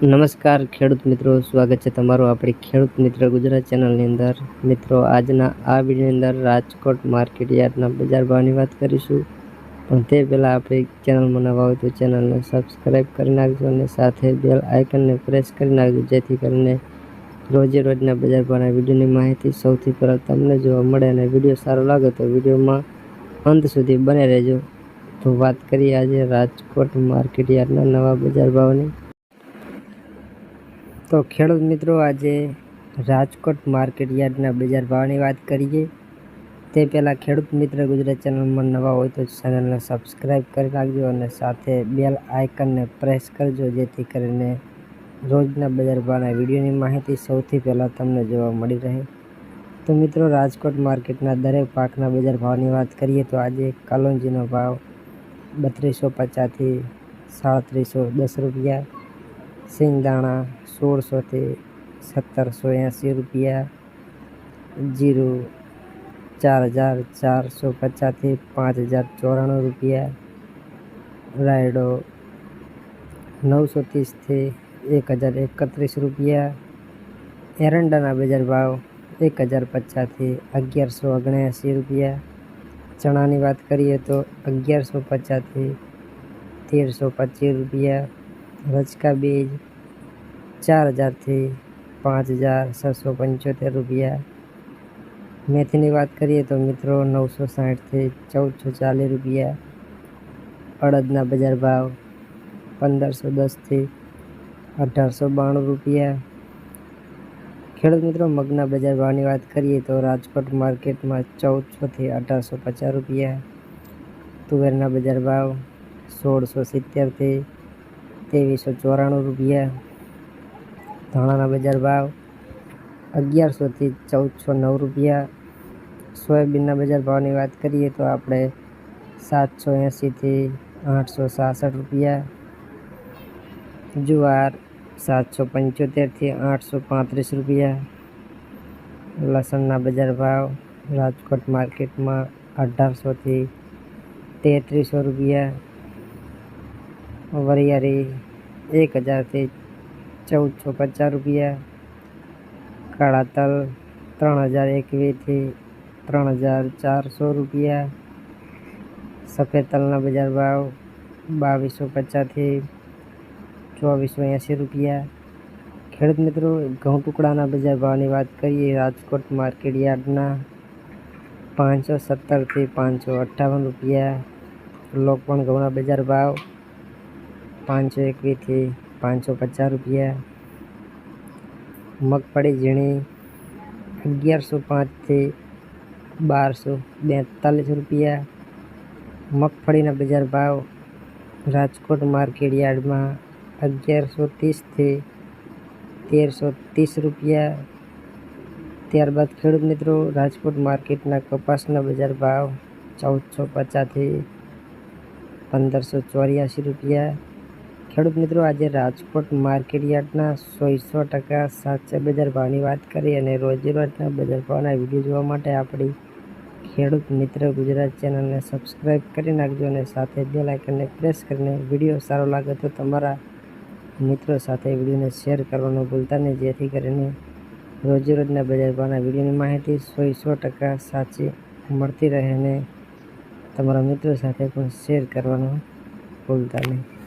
નમસ્કાર, ખેડૂત મિત્રો. સ્વાગત છે તમારું આપણી ખેડૂત મિત્ર ગુજરાત ચેનલની અંદર. મિત્રો, આજના આ વિડીયોની અંદર રાજકોટ માર્કેટ યાર્ડના બજાર ભાવની વાત કરીશું. પણ તે પહેલાં આપણી ચેનલમાં નવા હોય તો ચેનલને સબસ્ક્રાઈબ કરી નાખજો અને સાથે બેલ આઇકનને પ્રેસ કરી નાખજો, જેથી કરીને રોજે રોજના બજાર ભાવના વિડીયોની માહિતી સૌથી પહેલાં તમને જોવા મળે અને વીડિયો સારો લાગે તો વિડીયોમાં અંત સુધી બને રહેજો. તો વાત કરીએ આજે રાજકોટ માર્કેટ યાર્ડના નવા બજાર ભાવની. તો ખેડૂત મિત્રો, આજે રાજકોટ માર્કેટ યાર્ડના બજાર ભાવની વાત કરીએ. તે પહેલાં ખેડૂત મિત્ર ગુજરાત ચેનલમાં નવા હોય તો ચેનલને સબસ્ક્રાઈબ કરી રાખજો અને સાથે બેલ આઇકનને પ્રેસ કરજો, જેથી કરીને રોજના બજાર ભાવના વિડીયોની માહિતી સૌથી પહેલાં તમને જોવા મળી રહે. તો મિત્રો, રાજકોટ માર્કેટના દરેક પાકના બજાર ભાવની વાત કરીએ તો આજે કલોંજીનો ભાવ બત્રીસો પચાસથી સાડત્રીસો દસ રૂપિયા સિંગદાણા સોળસોથી સત્તરસો એંસી રૂપિયા, જીરું ચાર હજાર ચારસો પચાસથી પાંચ હજાર ચોરાણું રૂપિયા, રાયડો નવસો ત્રીસથી એક હજાર એકત્રીસ રૂપિયા, એરંડાના બજાર ભાવ એક હજાર પચાસથી અગિયારસો ઓગણએંસી રૂપિયા. ચણાની વાત કરીએ તો અગિયારસો પચાસથી તેરસો પચીસ રૂપિયા રચકા બીજ ચાર હજારથી પાંચ હજાર છસો પંચોતેર રૂપિયા મેથીની વાત કરીએ તો મિત્રો નવસો સાઠથી ચૌદસો ચાલીસ રૂપિયા અડદના બજાર ભાવ પંદરસો દસથી અઢારસો બાણું રૂપિયા ખેડૂત મિત્રો મગના બજાર ભાવની વાત કરીએ તો રાજકોટ માર્કેટમાં ચૌદસોથી અઢારસો પચાસ રૂપિયા તુવેરના બજાર ભાવ સોળસો સિત્તેરથી ત્રેવીસો ચોરાણું રૂપિયા. ધાણાના બજાર ભાવ અગિયારસોથી ચૌદસો નવ રૂપિયા. સોયાબીનના બજાર ભાવની વાત કરીએ તો આપણે સાતસો એંશીથી આઠસો સાસઠ રૂપિયા. જુવાર સાતસો પંચોતેરથી આઠસો પાંત્રીસ રૂપિયા. લસણના બજાર ભાવ રાજકોટ માર્કેટમાં અઢારસોથી તેત્રીસો રૂપિયા. વરિયાળી એક હજારથી ચૌદસો પચાસ રૂપિયા. કાળા તલ ત્રણ હજાર એકવીસથી ત્રણ હજાર ચારસો રૂપિયા. સફેદ તલના બજાર ભાવ બાવીસો પચાસથી ચોવીસો એંસી રૂપિયા. ખેડૂત મિત્રો, ઘઉં ટુકડાના બજાર ભાવની વાત કરીએ, રાજકોટ માર્કેટ યાર્ડના પાંચસો સત્તરથી પાંચસો અઠ્ઠાવન રૂપિયા. લોકપણ ઘઉંના બજાર ભાવ પાંચસો એકવીસથી પાંચસો પચાસ રૂપિયા. મગફળી ઝીણી અગિયારસો પાંચથી બારસો બેતાલીસ રૂપિયા. મગફળીના બજાર ભાવ રાજકોટ માર્કેટ યાર્ડમાં અગિયારસો ત્રીસથી તેરસો ત્રીસ રૂપિયા. ત્યારબાદ ખેડૂત મિત્રો, રાજકોટ માર્કેટના કપાસના બજાર ભાવ ચૌદસો પચાસથી પંદરસો ચોર્યાસી રૂપિયા. ખેડૂત મિત્રો, આજે રાજકોટ માર્કેટ યાર્ડના સોળસો ટકા સાચા બજાર ભાવની વાત કરી અને રોજેરોજના બજાર ભાવના વીડિયો જોવા માટે આપણી ખેડૂત મિત્ર ગુજરાત ચેનલને સબસ્ક્રાઈબ કરી નાખજો અને સાથે બે લાઇકનને પ્રેસ કરીને વીડિયો સારો લાગે તો તમારા મિત્રો સાથે વિડીયોને શેર કરવાનું ભૂલતા નહીં. જેથી કરીને રોજેરોજના બજાર ભાવના વિડીયોની માહિતી સોયસો ટકા સાચી મળતી રહે અને તમારા મિત્રો સાથે પણ શેર કરવાનું ભૂલતા નહીં.